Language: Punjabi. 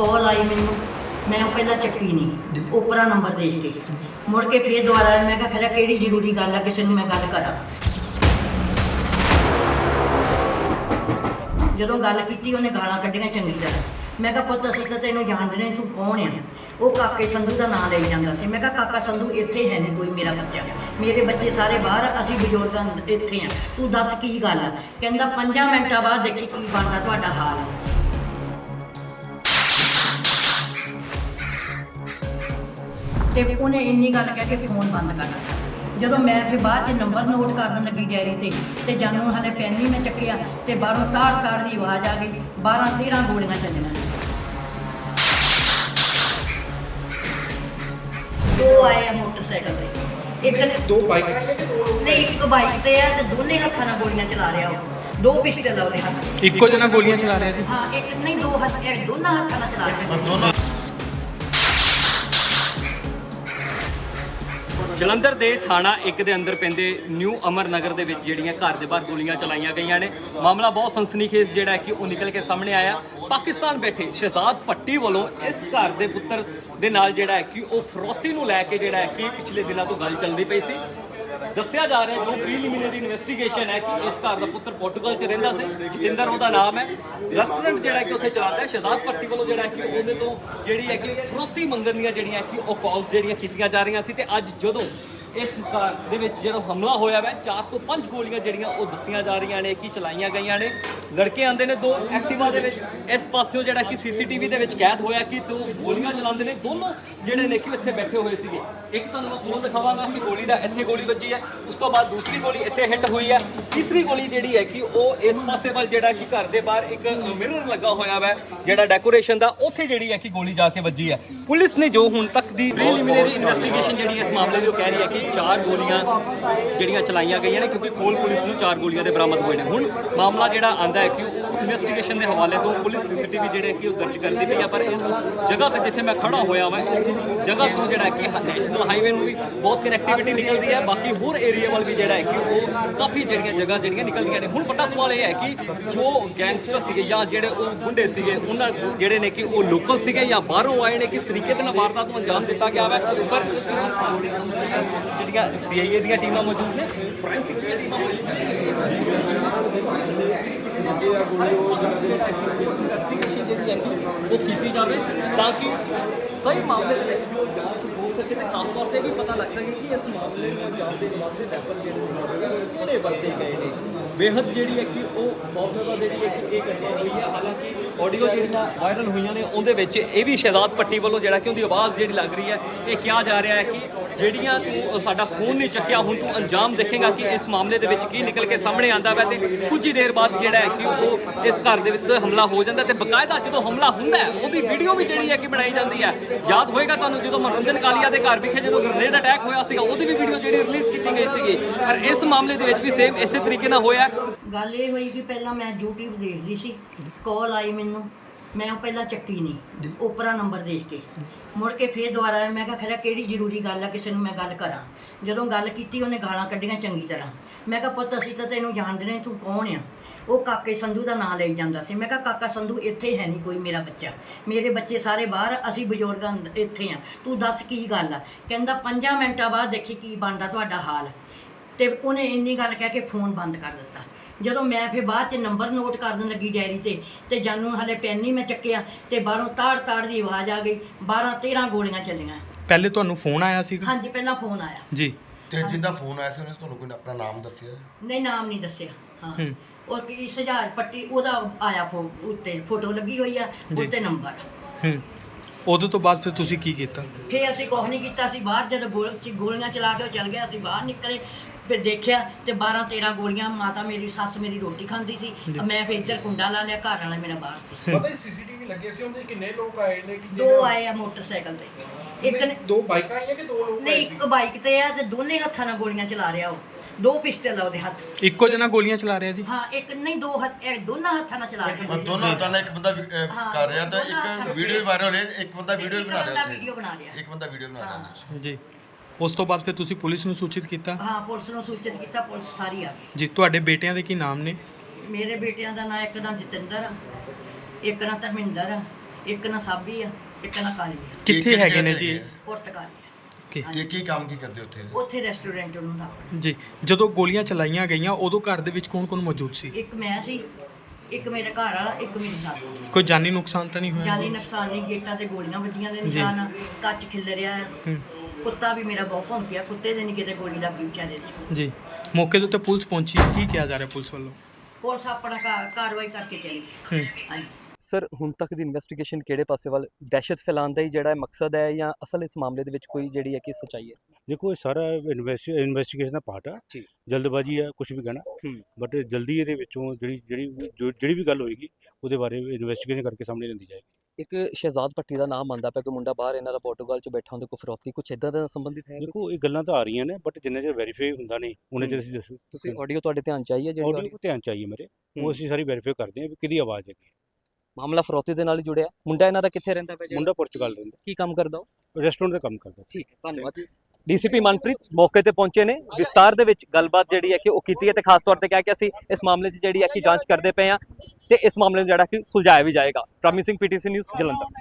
ਕਾਲ ਆਈ ਮੈਨੂੰ। ਮੈਂ ਉਹ ਪਹਿਲਾਂ ਚੱਕੀ ਨਹੀਂ ਉਪਰਾ ਨੰਬਰ ਦੇਖ ਕੇ। ਮੁੜ ਕੇ ਫੇਰ ਦੁਬਾਰਾ ਮੈਂ ਕਿਹਾ ਖਰਾ ਕਿਹੜੀ ਜ਼ਰੂਰੀ ਗੱਲ ਆ ਕਿਸੇ ਨੂੰ ਮੈਂ ਗੱਲ ਕਰਾਂ। ਜਦੋਂ ਗੱਲ ਕੀਤੀ ਉਹਨੇ ਗਾਲਾਂ ਕੱਢੀਆਂ ਚੰਗੀ ਤਰ੍ਹਾਂ। ਮੈਂ ਕਿਹਾ ਪੁੱਤ ਅਸੀਂ ਤਾਂ ਤੈਨੂੰ ਜਾਣਦੇ ਨੇ ਤੂੰ ਕੌਣ ਆ? ਉਹ ਕਾਕੇ ਸੰਧੂ ਦਾ ਨਾਂ ਲਈ ਜਾਂਦਾ ਸੀ। ਮੈਂ ਕਿਹਾ ਕਾਕਾ ਸੰਧੂ ਇੱਥੇ ਹੈ ਨਹੀਂ ਕੋਈ ਮੇਰਾ ਬੱਚਾ। ਮੇਰੇ ਬੱਚੇ ਸਾਰੇ ਬਾਹਰ ਅਸੀਂ ਬਜ਼ੁਰਗਾਂ ਇੱਥੇ ਆ। ਤੂੰ ਦੱਸ ਕੀ ਗੱਲ ਆ? ਕਹਿੰਦਾ 5 ਮਿੰਟਾਂ ਬਾਅਦ ਦੇਖੀ ਕੀ ਬਣਦਾ ਤੁਹਾਡਾ ਹਾਲ। ਤੇ ਉਹਨੇ ਇੰਨੀ ਗੱਲ ਕਹਿ ਕੇ ਫੋਨ ਬੰਦ ਕਰ ਦਿੱਤਾ। ਜਦੋਂ ਮੈਂ ਫਿਰ ਬਾਅਦ ਚ ਨੰਬਰ ਨੋਟ ਕਰਨ ਲੱਗੀ ਡੈਰੀ ਤੇ ਤੇ ਜਾਨੂੰ ਹਲੇ ਪੈਨ ਨਹੀਂ ਮੈਂ ਚੱਕਿਆ ਤੇ ਬਾਹਰੋਂ ਤਾੜ ਤਾੜ ਦੀ ਆਵਾਜ਼ ਆ ਗਈ 12 13 ਗੋਲੀਆਂ ਚੱਲੀਆਂ। ਦੋ ਆਏ ਆ ਮੋਟਰਸਾਈਕਲ ਤੇ। ਇੱਕ ਨੇ ਦੋ ਬਾਈਕ ਨਹੀਂ ਇੱਕ ਬਾਈਕ ਤੇ ਆ ਤੇ ਦੋਨੇ ਹੱਥਾਂ ਨਾਲ ਗੋਲੀਆਂ ਚਲਾ ਰਿਹਾ ਉਹ। ਦੋ ਪਿਸਟਲ ਆ ਉਹਦੇ ਹੱਥ। ਇੱਕੋ ਜਣਾ ਗੋਲੀਆਂ ਚਲਾ ਰਿਹਾ ਜੀ ਹਾਂ ਇੱਕ ਨਹੀਂ ਦੋ ਹੱਥ ਇਹ ਦੋਨਾਂ ਹੱਥਾਂ ਨਾਲ ਚਲਾ ਰਿਹਾ। ਜਲੰਧਰ ਦੇ ਥਾਣਾ 1 ਦੇ ਅੰਦਰ ਪੈਂਦੇ ਨਿਊ ਅਮਰ ਨਗਰ ਦੇ ਵਿੱਚ ਜਿਹੜੀਆਂ ਘਰ ਦੇ ਬਾਹਰ ਗੋਲੀਆਂ ਚਲਾਈਆਂ ਗਈਆਂ ਨੇ। ਮਾਮਲਾ ਬਹੁਤ ਸਨਸਨੀਖੇਜ਼ ਜਿਹੜਾ ਹੈ ਕਿ ਉਹ ਨਿਕਲ ਕੇ ਸਾਹਮਣੇ ਆਇਆ। ਪਾਕਿਸਤਾਨ ਬੈਠੇ ਸ਼ਹਿਜ਼ਾਦ ਪੱਟੀ ਵੱਲੋਂ ਇਸ ਘਰ ਦੇ ਪੁੱਤਰ ਦੇ ਨਾਲ ਜਿਹੜਾ ਹੈ ਕਿ ਉਹ ਫਰੋਤੀ ਨੂੰ ਲੈ ਕੇ ਜਿਹੜਾ ਹੈ ਕਿ ਪਿਛਲੇ ਦਿਨਾਂ ਤੋਂ ਗੱਲ ਚੱਲਦੀ ਪਈ ਸੀ। ਦੱਸਿਆ ਜਾ ਰਿਹਾ ਜੋ ਪ੍ਰੀਲਿਮਿਨਰੀ ਇਨਵੈਸਟੀਗੇਸ਼ਨ ਹੈ ਕਿ ਇਸ ਘਰ ਦਾ ਪੁੱਤਰ ਪੋਰਟੁਗਲ 'ਚ ਰਹਿੰਦਾ ਸੀ, ਜਤਿੰਦਰ ਉਹਦਾ ਨਾਮ ਹੈ। ਰੈਸਟੋਰੈਂਟ ਜਿਹੜਾ ਕਿ ਉੱਥੇ ਚਲਾਉਂਦਾ ਹੈ ਸ਼ਹਿਜ਼ਾਦ ਪੱਟੀ ਵੱਲੋਂ ਜਿਹੜਾ ਕਿ ਉਹਦੇ ਤੋਂ ਜਿਹੜੀ ਹੈ ਕਿ ਫਰੋਤੀ ਮੰਗਣ ਦੀਆਂ ਜਿਹੜੀਆਂ ਕਿ ਉਹ ਕਾਲਸ ਜਿਹੜੀਆਂ ਕੀਤੀਆਂ ਜਾ ਰਹੀਆਂ ਸੀ ਤੇ ਅੱਜ ਜਦੋਂ ਇਸ ਘਰ ਦੇ ਵਿੱਚ ਜਿਹੜਾ ਹਮਲਾ ਹੋਇਆ ਵੈ, ਚਾਰ ਤੋਂ ਪੰਜ ਗੋਲੀਆਂ ਜਿਹੜੀਆਂ ਉਹ ਦੱਸੀਆਂ ਜਾ ਰਹੀਆਂ ਨੇ ਕਿ ਚਲਾਈਆਂ ਗਈਆਂ ਨੇ। ਲੜਕੇ ਆਂਦੇ ਨੇ ਦੋ ਐਕਟਿਵਾ ਦੇ ਵਿੱਚ, ਇਸ ਪਾਸਿਓਂ ਜਿਹੜਾ ਕਿ ਸੀਸੀਟੀਵੀ ਦੇ ਵਿੱਚ ਕੈਦ ਹੋਇਆ ਕਿ ਦੋ ਗੋਲੀਆਂ ਚਲਾਉਂਦੇ ਨੇ। ਦੋਨੋਂ ਜਿਹੜੇ ਨੇ ਕਿ ਇੱਥੇ ਬੈਠੇ ਹੋਏ ਸੀਗੇ। ਇੱਕ ਤੁਹਾਨੂੰ ਮੈਂ ਫੋਨ ਦਿਖਾਵਾਂਗਾ ਕਿ ਗੋਲੀ ਦਾ ਇੱਥੇ ਗੋਲੀ ਵੱਜੀ ਹੈ, ਉਸ ਤੋਂ ਬਾਅਦ ਦੂਸਰੀ ਗੋਲੀ ਇੱਥੇ ਹਿੱਟ ਹੋਈ ਹੈ। ਤੀਸਰੀ ਗੋਲੀ ਜਿਹੜੀ ਹੈ ਕਿ ਉਹ ਇਸ ਪਾਸੇ ਵੱਲ ਜਿਹੜਾ ਕਿ ਘਰ ਦੇ ਬਾਹਰ ਇੱਕ ਮਿਰਰ ਲੱਗਾ ਹੋਇਆ ਵੈ, ਜਿਹੜਾ ਡੈਕੋਰੇਸ਼ਨ ਦਾ, ਉੱਥੇ ਜਿਹੜੀ ਹੈ ਕਿ ਗੋਲੀ ਜਾ ਕੇ ਵੱਜੀ ਹੈ। ਪੁਲਿਸ ਨੇ ਜੋ ਹੁਣ ਤੱਕ ਦੀ ਪ੍ਰੀਲਿਮਿਨਰੀ ਇਨਵੈਸਟੀਗੇਸ਼ਨ ਜਿਹੜੀ ਹੈ ਇਸ ਮਾਮਲੇ ਦੀ ਉਹ ਕਹਿ ਰਹੀ ਹੈ ਕਿ ਚਾਰ ਗੋਲੀਆਂ ਜਿਹੜੀਆਂ ਚਲਾਈਆਂ ਗਈਆਂ ਨੇ, ਕਿਉਂਕਿ ਕੋਲ ਪੁਲਿਸ ਨੂੰ ਚਾਰ ਗੋਲੀਆਂ ਦੇ ਬਰਾਮਦ ਹੋਏ ਨੇ। ਹੁਣ ਮਾਮਲਾ ਜਿਹੜਾ ਆਂਦਾ ਹੈ ਕਿ ਇਨਵੈਸਟੀਗੇਸ਼ਨ ਦੇ ਹਵਾਲੇ ਤੋਂ ਪੁਲਿਸ ਸੀਸੀਟੀਵੀ ਜਿਹੜੇ ਕਿ ਉਹ ਦਰਜ ਕਰਦੀ ਪਈ ਆ, ਪਰ ਇਸ ਜਗ੍ਹਾ ਤੇ ਜਿੱਥੇ ਮੈਂ ਖੜਾ ਹੋਇਆ ਹਾਂ ਇਸ ਜਗ੍ਹਾ ਤੋਂ ਜਿਹੜਾ ਕਿ ਨੈਸ਼ਨਲ ਹਾਈਵੇ ਨੂੰ ਵੀ ਬਹੁਤ ਕਨੈਕਟੀਵਿਟੀ ਨਿਕਲਦੀ ਹੈ। ਬਾਕੀ ਹੋਰ ਏਰੀਆ ਵੱਲ ਵੀ ਜਿਹੜਾ ਹੈ ਕਿ ਉਹ ਕਾਫੀ ਜਿਹੜੀਆਂ ਜਗ੍ਹਾ ਜਿਹੜੀਆਂ ਨਿਕਲਦੀਆਂ ਨੇ। ਹੁਣ ਵੱਡਾ ਸਵਾਲ ਇਹ ਹੈ ਕਿ ਜੋ ਗੈਂਗਸਟਰ ਸੀਗੇ ਜਾਂ ਜਿਹੜੇ ਉਹ ਗੁੰਡੇ ਸੀਗੇ, ਉਹਨਾਂ ਜਿਹੜੇ ਨੇ ਕਿ ਉਹ ਲੋਕਲ ਸੀਗੇ ਜਾਂ ਬਾਹਰੋਂ ਆਏ ਨੇ, ਕਿਸ ਤਰੀਕੇ ਦੇ ਨਾਲ ਵਾਰਦਾਤ ਨੂੰ ਅੰਜਾਮ ਦਿੱਤਾ ਗਿਆ ਹੈ ਪਰ ਜਿਹੜੀਆਂ ਸੀਆਈਏ ਦੀਆਂ ਟੀਮਾਂ ਮੌਜੂਦ ਨੇ ਫੋਰੈਂਸਿਕ ਦੀਆਂ ਟੀਮਾਂ ਮੌਜੂਦ ਨੇ। ਇਨਵੈਸਟੀਗੇਸ਼ਨ ਜਿਹੜੀ ਉਹ ਕੀਤੀ। ਜਾਵੇ ਤਾਂ ਕਿ ਸਹੀ ਮਾਮਲੇ ਦੇ ਵਿੱਚ ਜੋ ਜਾਂਚ ਹੋ ਸਕੇ ਤੇ ਖਾਸ ਤੌਰ ਤੇ ਵੀ ਪਤਾ ਲੱਗ ਸਕੇ ਕਿ ਇਸ ਮਾਮਲੇ ਨੂੰ ਅੰਜਾਮ ਦੇਣ ਵਾਸਤੇ ਵੈਪਨ ਜਿਹੜੇ ਨੇ ਉਹ ਕਿਹੜੇ ਵਰਤੇ ਗਏ ਨੇ। ਬੇਹੱਦ ਜਿਹੜੀ ਹੈ ਕਿ ਉਹ ਬਹੁਤ ਜ਼ਿਆਦਾ ਜਿਹੜੀ ਹੈ ਕਿ ਇਹ ਘਟਨਾ ਹੋਈ ਹੈ। ਹਾਲਾਂਕਿ ਆਡੀਓ ਜਿਹੜੀਆਂ ਵਾਇਰਲ ਹੋਈਆਂ ਨੇ ਉਹਦੇ ਵਿੱਚ ਇਹ ਵੀ ਸ਼ਹਿਜ਼ਾਦ ਪੱਟੀ ਵੱਲੋਂ ਜਿਹੜਾ ਕਿ ਉਹਦੀ ਆਵਾਜ਼ ਜਿਹੜੀ ਲੱਗ ਰਹੀ ਹੈ ਇਹ ਕਿਹਾ ਜਾ ਰਿਹਾ ਹੈ ਕਿ ਜਿਹੜੀਆਂ ਤੂੰ ਸਾਡਾ ਫੋਨ ਨਹੀਂ ਚੱਕਿਆ, ਹੁਣ ਤੂੰ ਅੰਜਾਮ ਦੇਖੇਗਾ ਕਿ ਇਸ ਮਾਮਲੇ ਦੇ ਵਿੱਚ ਕੀ ਨਿਕਲ ਕੇ ਸਾਹਮਣੇ ਆਂਦਾ ਵੈ ਤੇ ਕੁਝ ਹੀ ਦੇਰ ਬਾਅਦ ਜਿਹੜਾ ਹੈ ਕਿ ਉਹ ਇਸ ਘਰ ਦੇ ਵਿੱਚ ਹਮਲਾ ਹੋ ਜਾਂਦਾ ਤੇ ਬਕਾਇਦਾ ਜਦੋਂ ਹਮਲਾ ਹੁੰਦਾ ਉਹਦੀ ਵੀਡੀਓ ਵੀ ਜਿਹੜੀ ਹੈ ਕਿ ਬਣਾਈ ਜਾਂਦੀ ਹੈ। ਯਾਦ ਹੋਏਗਾ ਤੁਹਾਨੂੰ ਜਦੋਂ ਮਨੋਰੰਜਨ ਕਾਲੀਆ ਦੇ ਘਰ ਵਿਖੇ ਜਦੋਂ ਗ੍ਰਨੇਡ ਅਟੈਕ ਹੋਇਆ ਸੀਗਾ, ਉਹਦੀ ਵੀ ਵੀਡੀਓ ਜਿਹੜੀ ਰਿਲੀਜ਼ ਕੀਤੀ ਗਈ ਸੀਗੀ। ਪਰ ਇਸ ਮਾਮਲੇ ਦੇ ਵਿੱਚ ਵੀ ਸੇਮ ਇਸੇ ਤਰੀਕੇ ਨਾਲ ਹੋਇਆ ਗੱਲ ਇਹ ਹੋਈ ਕਿ ਪਹਿਲਾਂ ਮੈਂ YouTube ਦੇਖਦੀ ਸੀ ਕਾਲ ਆਈ ਮੈਨੂੰ। ਮੈਂ ਉਹ ਪਹਿਲਾਂ ਚੱਕੀ ਨਹੀਂ ਉਪਰਾ ਨੰਬਰ ਦੇਖ ਕੇ। ਮੁੜ ਕੇ ਫੇਰ ਦੁਬਾਰਾ ਆਇਆ, ਮੈਂ ਕਿਹਾ ਖਰਾ ਕਿਹੜੀ ਜ਼ਰੂਰੀ ਗੱਲ ਆ ਕਿਸੇ ਨੂੰ ਮੈਂ ਗੱਲ ਕਰਾਂ। ਜਦੋਂ ਗੱਲ ਕੀਤੀ ਉਹਨੇ ਗਾਲਾਂ ਕੱਢੀਆਂ ਚੰਗੀ ਤਰ੍ਹਾਂ। ਮੈਂ ਕਿਹਾ ਪੁੱਤ ਅਸੀਂ ਤਾਂ ਤੈਨੂੰ ਜਾਣਦੇ ਨੇ ਤੂੰ ਕੌਣ ਆ? ਉਹ ਕਾਕੇ ਸੰਧੂ ਦਾ ਨਾਂ ਲਈ ਜਾਂਦਾ ਸੀ। ਮੈਂ ਕਿਹਾ ਕਾਕਾ ਸੰਧੂ ਇੱਥੇ ਹੈ ਨਹੀਂ ਕੋਈ ਮੇਰਾ ਬੱਚਾ। ਮੇਰੇ ਬੱਚੇ ਸਾਰੇ ਬਾਹਰ ਅਸੀਂ ਬਜ਼ੁਰਗਾਂ ਇੱਥੇ ਆ। ਤੂੰ ਦੱਸ ਕੀ ਗੱਲ ਆ? ਕਹਿੰਦਾ 5 ਮਿੰਟਾਂ ਬਾਅਦ ਦੇਖੀ ਕੀ ਬਣਦਾ ਤੁਹਾਡਾ ਹਾਲ। ਤੇ ਉਹਨੇ ਇੰਨੀ ਗੱਲ ਕਹਿ ਕੇ ਫੋਨ ਬੰਦ ਕਰ ਦਿੱਤਾ। ਜਦੋਂ ਮੈਂ ਫਿਰ ਬਾਅਦ ਚ ਨੰਬਰ ਨੋਟ ਕਰਨ ਲੱਗੀ ਡੈਰੀ ਤੇ ਤੇ ਜਾਨੂੰ ਹਲੇ ਪੈਨ ਨਹੀਂ ਮੈਂ ਚੱਕਿਆ ਤੇ ਬਾਹਰੋਂ ਤਾੜ ਤਾੜ ਦੀ ਆਵਾਜ਼ ਆ ਗਈ 12 13 ਗੋਲੀਆਂ ਚੱਲੀਆਂ। ਪਹਿਲੇ ਤੁਹਾਨੂੰ ਫੋਨ ਆਇਆ ਸੀਗਾ? ਹਾਂਜੀ ਪਹਿਲਾਂ ਫੋਨ ਆਇਆ। ਜੀ। ਤੇ ਜਿੰਦਾ ਫੋਨ ਆਇਆ ਸੀ ਉਹਨੇ ਤੁਹਾਨੂੰ ਕੋਈ ਆਪਣਾ ਨਾਮ ਦੱਸਿਆ? ਨਹੀਂ ਨਾਮ ਨਹੀਂ ਦੱਸਿਆ ਹਾਂ। ਹੂੰ। ਉਹ ਕੀ ਸਜਾਜ ਪੱਟੀ ਉਹਦਾ ਆਇਆ ਫੋ ਉੱਤੇ ਫੋਟੋ ਲੱਗੀ ਹੋਈ ਆ ਜੀ। ਉੱਤੇ ਨੰਬਰ। ਹੂੰ। ਉਦੋਂ ਤੋਂ ਬਾਅਦ ਫਿਰ ਤੁਸੀਂ ਕੀ ਕੀਤਾ? ਫੇਰ ਅਸੀਂ ਕੁਛ ਨਹੀਂ ਕੀਤਾ ਅਸੀਂ ਬਾਹਰ ਜਦੋਂ ਗੋਲ ਚ- ਗੋਲੀਆਂ ਚਲਾ ਕੇ ਉਹ ਚਲ ਗਿਆ ਅਸੀਂ ਬਾਹਰ ਨਿਕਲੇ ਫਿਰ ਦੇਖਿਆ ਤੇ 12 13 ਗੋਲੀਆਂ ਮਾਤਾ ਮੇਰੀ ਸੱਸ ਮੇਰੀ ਰੋਟੀ ਖਾਂਦੀ ਸੀ। ਮੈਂ ਫਿਰ ਇੱਧਰ ਕੁੰਡਾ ਲਾ ਲਿਆ ਘਰ ਵਾਲਾ ਮੇਰਾ ਬਾਹਰ ਸੀ। ਪਤਾ ਹੀ ਸੀਸੀਟੀਵੀ ਲੱਗੇ ਸੀ ਉਹਦੇ ਕਿੰਨੇ ਲੋਕ ਆਏ ਨੇ ਕਿ ਦੋ ਆਏ ਆ ਮੋਟਰਸਾਈਕਲ ਤੇ। ਇੱਕ ਨੇ ਦੋ ਬਾਈਕਾਂ ਆਈਆਂ ਕਿ ਦੋ ਲੋਕ ਨਹੀਂ ਆਏ ਸੀ? ਇੱਕ ਬਾਈਕ ਤੇ ਆ ਤੇ ਦੋਨੇ ਹੱਥਾਂ ਨਾਲ ਗੋਲੀਆਂ ਚਲਾ ਰਿਹਾ ਉਹ। ਦੋ ਪਿਸਟਲ ਆ ਉਹਦੇ ਹੱਥ। ਇੱਕੋ ਜਣਾ ਗੋਲੀਆਂ ਚਲਾ ਰਿਹਾ ਜੀ? ਹਾਂ ਇੱਕ ਨਹੀਂ ਦੋ ਹੱਥ ਇਹ ਦੋਨਾਂ ਹੱਥਾਂ ਨਾਲ ਚਲਾ ਰਿਹਾ। ਉਹ ਦੋਨੋਂ ਤਾਂ ਇੱਕ ਬੰਦਾ ਵੀ- ਅਹ ਹਾਂ, ਕਰ ਰਿਹਾ ਤਾਂ ਦੋਨਾਂ ਇੱਕ ਹੱਥਾਂ ਵੀਡੀਓ ਵੀ ਵਾਇਰਲ ਹੋਈ ਇੱਕ ਬੰਦਾ ਵੀਡੀਓ ਇੱਕ ਬਣਾ ਰਿਹਾ ਬੰਦਾ ਵੀਡੀਓ ਉੱਥੇ ਬਣਾ ਰਿਹਾ। ਇੱਕ ਬੰਦਾ ਵੀਡੀਓ ਬਣਾ ਰਿਹਾ ਹਾਂ। ਜੀ। ਉਸ ਤੋਂ ਬਾਅਦ ਫਿਰ ਤੁਸੀਂ ਪੁਲਿਸ ਨੂੰ ਸੂਚਿਤ ਕੀਤਾ? ਹਾਂ ਪੁਲਿਸ ਨੂੰ ਸੂਚਿਤ ਕੀਤਾ ਪੁਲਿਸ ਸਾਰੀ ਆ ਗਈ। ਜੀ ਤੁਹਾਡੇ ਬੇਟਿਆਂ ਦੇ ਕੀ ਨਾਮ ਨੇ? ਮੇਰੇ ਬੇਟਿਆਂ ਦਾ ਨਾਂ ਇੱਕ ਦਾ ਜਤਿੰਦਰ ਆ ਇੱਕ ਦਾ ਧਰਮਿੰਦਰ ਆ ਇੱਕ ਨਾ ਸਾਬੀ ਆ ਇੱਕ ਨਾ ਕਾਲੀ ਆ। ਕਿੱਥੇ ਹੈਗੇ ਨੇ ਜੀ? ਪੁਰਤਗਾਲ ਕਿ ਕੀ ਕੀ ਕੰਮ ਕੀ ਕਰਦੇ ਉੱਥੇ? ਉੱਥੇ ਰੈਸਟੋਰੈਂਟ ਉਹਨਾਂ ਦਾ। ਜੀ ਜਦੋਂ ਗੋਲੀਆਂ ਚਲਾਈਆਂ ਗਈਆਂ ਉਦੋਂ ਘਰ ਦੇ ਵਿੱਚ ਕੌਣ-ਕੌਣ ਮੌਜੂਦ ਸੀ? ਇੱਕ ਮੈਂ ਸੀ। ਇੱਕ ਮੇਰੇ ਘਰ ਵਾਲਾ ਇੱਕ ਮੇਰੀ ਸੱਸ। ਕੋਈ ਜਾਨੀ ਨੁਕਸਾਨ ਤਾਂ ਨਹੀਂ ਹੋਇਆ? ਜਾਨੀ ਨੁਕਸਾਨ ਨਹੀਂ ਗੇਟਾਂ ਤੇ ਗੋਲੀਆਂ ਵੱਜੀਆਂ ਦੇ। ਨਿਸ਼ਾਨ ਆ, ਕੱਚ ਖਿਲਰਿਆ ਆ ਹੂੰ, ਕੁੱਤਾ ਵੀ ਮੇਰਾ ਬਹੁਤ ਭੌਂਕਿਆ ਕੁੱਤੇ ਦੇ ਨਹੀਂ ਕਿਤੇ ਗੋਲੀ ਲੱਗੀ ਵਿਚਾਰੇ ਦੇ। ਜੀ। ਮੌਕੇ ਦੇ ਉੱਤੇ ਪੁਲਿਸ ਪਹੁੰਚੀ ਕੀ ਕਿਹਾ ਜਾ ਰਿਹਾ ਪੁਲਿਸ ਵੱਲੋਂ? ਪੁਲਿਸ ਆਪਣਾ ਕਾ- ਕਾਰਵਾਈ ਕਰਕੇ ਚਲੀ ਗਈ। ਹੂੰ। ਹਾਂਜੀ। ਸਰ ਹੁਣ ਤੱਕ ਦੀ ਇਨਵੈਸਟੀਗੇਸ਼ਨ ਕਿਹੜੇ ਪਾਸੇ ਵੱਲ? ਦਹਿਸ਼ਤ ਫੈਲਾਉਣ ਦਾ ਹੀ ਜਿਹੜਾ ਮਕਸਦ ਹੈ ਜਾਂ ਅਸਲ ਇਸ ਮਾਮਲੇ ਦੇ ਵਿੱਚ ਕੋਈ ਜਿਹੜੀ ਹੈ ਕਿ ਸੱਚਾਈ ਹੈ? ਦੇਖੋ ਇਹ ਸਾਰਾ ਇਨਵੈਸਟੀਗੇਸ਼ਨ ਦਾ ਪਾਰਟ ਆ। ਜੀ। ਜਲਦਬਾਜ਼ੀ ਆ ਕੁਝ ਵੀ ਕਹਿਣਾ। ਹੂੰ। ਬਟ ਜਲਦੀ ਇਹਦੇ ਵਿੱਚੋਂ ਜਿਹੜੀ ਜਿਹੜੀ ਜੋ- ਜਿਹੜੀ ਵੀ ਗੱਲ ਹੋਏਗੀ ਉਹਦੇ ਬਾਰੇ ਇਨਵੈਸਟੀਗੇਸ਼ਨ ਕਰਕੇ ਸਾਹਮਣੇ ਲਿਆਂਦੀ ਜਾਏਗੀ। ਇੱਕ ਸ਼ਹਿਜ਼ਾਦ ਭੱਟੀ ਦਾ ਨਾਮ ਆਂਦਾ ਪਿਆ ਕਿ ਮੁੰਡਾ ਬਾਹਰ ਇਹਨਾਂ ਦਾ ਪੋਰਟੁਗਲ ਚ ਬੈਠਾ ਹੁੰਦਾ ਕੋਈ ਫਰੋਤੀ ਕੁਝ ਇਦਾਂ ਦਾ ਸੰਬੰਧਿਤ ਹੈ ਦੇਖੋ ਇਹ ਗੱਲਾਂ ਤਾਂ ਆ ਰਹੀਆਂ ਨੇ ਬਟ ਜਿੰਨੇ ਚਿਰ ਵੈਰੀਫਾਈ ਹੁੰਦਾ ਨਹੀਂ ਉਹਨੇ ਚਿਰ ਅਸੀਂ ਦੱਸੋ। ਤੁਸੀਂ ਆਡੀਓ ਤੁਹਾਡੇ ਧਿਆਨ ਚ ਆਈ ਹੈ ਜਿਹੜੀ ਆਡੀਓ ਧਿਆਨ ਚਾਹੀਏ ਮੇਰੇ ਹੂੰ। ਉਹ ਅਸੀਂ ਸਾਰੀ ਵੈਰੀਫਾਈ ਕਰਦੇ ਹਾਂ ਵੀ ਕਿਹਦੀ ਆਵਾਜ਼ ਹੈ। ਮਾਮਲਾ ਫਰੋਤੀ ਦੇ ਨਾਲ ਹੀ ਜੁੜਿਆ। ਮੁੰਡਾ ਇਹਨਾਂ ਦਾ ਕਿੱਥੇ ਰਹਿੰਦਾ ਪਿਆ? ਮੁੰਡਾ ਪੁਰਤਗਾਲ ਰਹਿੰਦਾ। ਕੀ ਕੰਮ ਕਰਦਾ ਉਹ? ਰੈਸਟੋਰੈਂਟ ਦਾ ਕੰਮ ਕਰਦਾ। ਠੀਕ ਹੈ ਧੰਨਵਾਦ ਡੀਸੀਪੀ ਮਨਪ੍ਰੀਤ ਮੌਕੇ ਤੇ ਪਹੁੰਚੇ ਨੇ। ਵਿਸਤਾਰ ਦੇ ਵਿੱਚ ਗੱਲਬਾਤ ਜਿਹੜੀ ਹੈ ਕਿ ਉਹ ਕੀਤੀ ਹੈ ਤੇ ਖਾਸ ਤੌਰ ਤੇ ਕਿਹਾ ਕਿ ਅਸੀਂ ਇਸ ਮਾਮਲੇ 'ਚ ਜਿਹੜੀ ਹੈ ਕਿ ਜਾਂਚ ਕਰਦੇ ਪਏ ਹਾਂ ਤੇ ਇਸ ਮਾਮਲੇ ਨੂੰ ਜਿਹੜਾ ਕਿ ਸੁਲਝਾਇਆ ਵੀ ਜਾਏਗਾ। Promising PTC news Jalandhar.